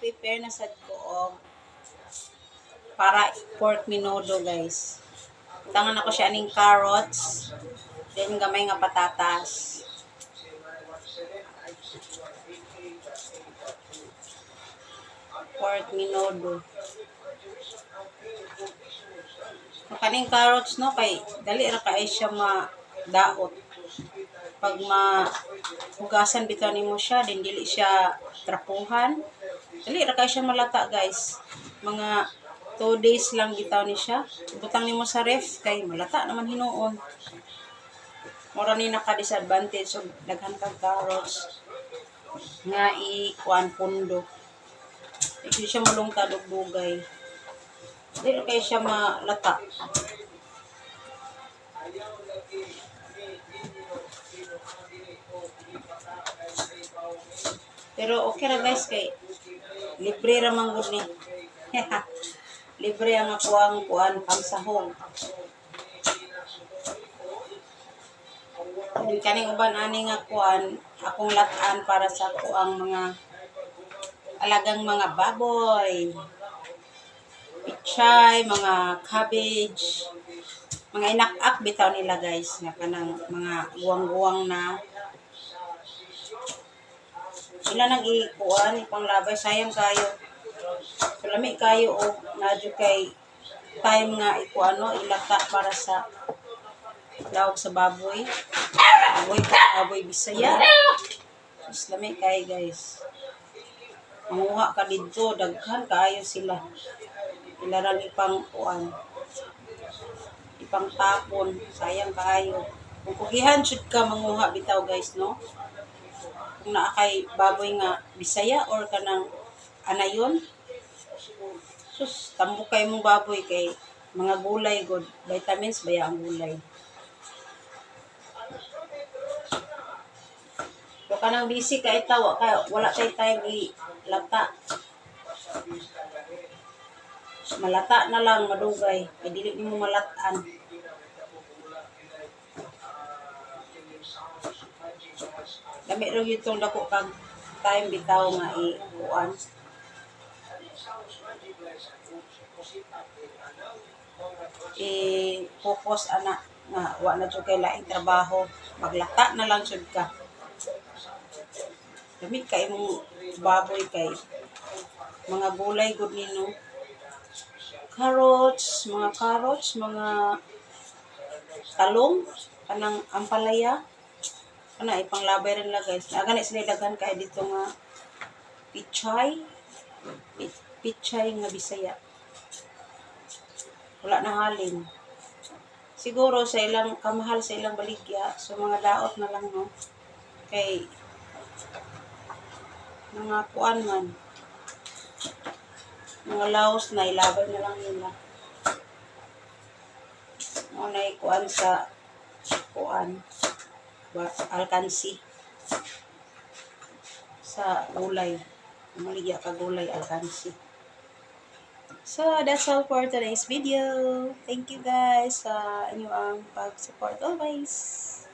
prepare na sad ko og para pork minudo guys. Tangan ako siya aning carrots, then gamay nga patatas. Pork minudo. Ang kaning carrots no kay dali ra kay siya ma daot. Pag ma hugasan bitaw nimo siya, din dili siya trapuhan. Dali ra kay siya malata guys. Mga 2 days lang bitaw ni siya. Butang nimo sa ref kay malata naman hinuon. Mura ni naka disadvantage so daghan kag carrots nga i kuan pundo. Hindi siya malungkad og dugay. Dili kay siya malata. Pero okay ra guys kay libre ra man gud ni. libre ang ako ang kuan pangsahog. Yung kaning uban ani nga kuan akong latan para sa kuang mga alagang mga baboy. Pichay, mga cabbage, mga inak-ak bitaw nila guys nga kanang mga guwang-guwang na sila nang ikuan ipanglabay sayang kayo. Sulami kayo o nadyo kay time nga ikuan no? Ilata para sa lawag sa baboy. Baboy baboy bisaya. Mas lami kay guys. Manguha ka dito daghan kaayo sila. Ilarang ipang kuan ipang tapon. Sayang kaayo kung kugihan jud ka manguha bitaw guys no naa kay baboy nga bisaya or kanang anayon sus tambok kay mong baboy kay mga gulay god vitamins baya ang gulay Kung ka nang busy ka itaw, ka, wala tay time i lata. Malata na lang, madugay. Kaya dili nimo malatan. Dami rin itong dako kag time bitaw nga i-kuan. i-focus ana nga wa na jud kay laing trabaho maglata na lang jud ka Dami kay imong baboy kay mga gulay gud nino. Carrots, mga carrots, mga talong, kanang ampalaya. Ana ipanglabay rin la guys. Na gani sila daghan kay dito nga pichay. Pi- Pichay nga Bisaya. Wala na halin. Siguro sa ilang kamahal sa ilang baligya, so mga daot na lang no. Kay mga kuan man. Mga laos na ilabay na lang nila. Mga na kuan sa kuan. Alkansi. Sa gulay. Maligya ka gulay, alkansi. So, that's all for today's video. Thank you guys sa inyong pag-support always.